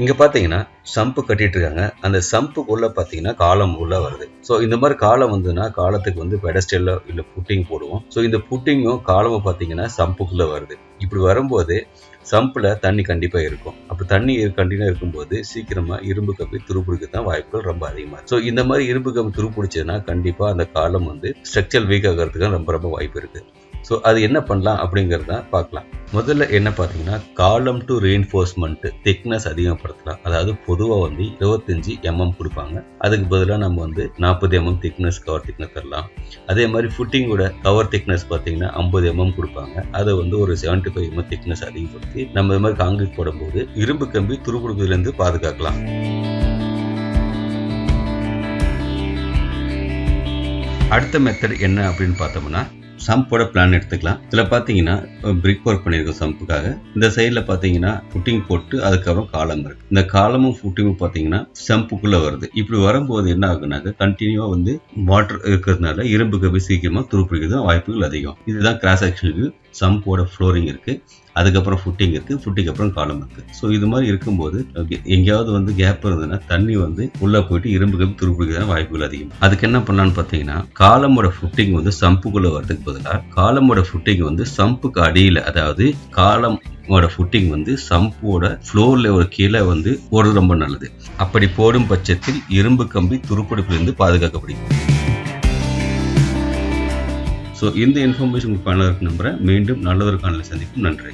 இங்க பாத்தீங்கன்னா சம்பு கட்டிட்டு இருக்காங்க அந்த சம்புக்குள்ள பாத்தீங்கன்னா காலம் உள்ள வருது. ஸோ இந்த மாதிரி காலம் வந்ததுன்னா காலத்துக்கு வந்து பெடஸ்டல்ல இல்ல புட்டிங் போடுவோம். ஸோ இந்த புட்டிங்கும் காலமும் பாத்தீங்கன்னா சம்புக்குள்ள வருது. இப்படி வரும்போது சம்பில் தண்ணி கண்டிப்பாக இருக்கும். அப்போ தண்ணி கண்டினியூ இருக்கும்போது சீக்கிரமாக இரும்பு கம்பி துருப்பிடிக்க தான் வாய்ப்புகள் ரொம்ப அதிகமாக ஸோ இந்த மாதிரி இரும்பு கம்பி துருப்பிடிச்சதுன்னா கண்டிப்பாக அந்த காலம் வந்து ஸ்ட்ரக்சர் வீக் ஆகிறதுக்கு ரொம்ப ரொம்ப வாய்ப்பு இருக்குது ஸோ அது என்ன பண்ணலாம் அப்படிங்கிறத பார்க்கலாம் முதல்ல என்ன பார்த்தீங்கன்னா காலம் டு ரீஎன்ஃபோர்ஸ்மெண்ட் திக்னஸ் அதிகப்படுத்தலாம் அதாவது பொதுவாக வந்து இருபத்தஞ்சி எம்எம் கொடுப்பாங்க. அதுக்கு பதிலாக நம்ம வந்து நாற்பது எம்எம் திக்னஸ் கவர் திக்னஸ் தரலாம். அதே மாதிரி ஃபுட்டிங்கோட கவர் திக்னஸ் பார்த்தீங்கன்னா ஐம்பது எம்எம் கொடுப்பாங்க. அதை வந்து ஒரு செவன்டி ஃபைவ் எம்எம் திக்னஸ் அதிகப்படுத்தி நம்ம இது மாதிரி காங்கிரீட் போடும்போது இரும்பு கம்பி துருப்பிடிப்பதிலிருந்து பாதுகாக்கலாம். அடுத்த மெத்தட் என்ன அப்படின்னு பார்த்தோம்னா சம்போட பிளான் எடுத்துக்கலாம். இதில் பார்த்தீங்கன்னா பிரிக் ஒர்க் பண்ணியிருக்கோம் சம்புக்காக. இந்த சைடில் பார்த்தீங்கன்னா புட்டிங் போட்டு அதுக்கப்புறம் காலம் இருக்கு. இந்த காலமும் புட்டிங்கும் பார்த்தீங்கன்னா சம்புக்குள்ளே வருது. இப்படி வரும்போது என்ன ஆகுனாக்க கண்டினியூவாக வந்து வாட்டர் இருக்கிறதுனால இரும்பு கம்பி சீக்கிரமாக துருப்பிடிக்கிறது வாய்ப்புகள் அதிகம். இதுதான் கிராஸ் ஆக்ஷனுக்கு சம்போட ஃப்ளோரிங் இருக்குது அதுக்கப்புறம் ஃபுட்டிங் இருக்குது ஃபுட்டிக்கு அப்புறம் காலம் இருக்குது ஸோ இது மாதிரி இருக்கும்போது எங்கேயாவது வந்து கேப் இருந்ததுன்னா தண்ணி வந்து உள்ளே போயிட்டு இரும்பு கம்பி வாய்ப்புகள் அதிகம். அதுக்கு என்ன பண்ணலான்னு பார்த்தீங்கன்னா காலமோட ஃபுட்டிங் வந்து சம்புக்குள்ளே வரதுக்கு பதிலாக காலமோட ஃபுட்டிங் வந்து சம்புக்கு அடியில் அதாவது காலம் ஃபுட்டிங் வந்து சம்போட ஃப்ளோரில் ஒரு கீழே வந்து போடுறது ரொம்ப நல்லது. அப்படி போடும் பட்சத்தில் இரும்பு கம்பி துருப்பிடிப்பிலிருந்து பாதுகாக்கப்படுகிறது. ஸோ இந்த இன்ஃபர்மேஷன் உங்களுக்கு பயனாக இருக்கு நம்புகிறேன் மீண்டும் நல்லதொரு காணொலி சந்திக்கும் நன்றி.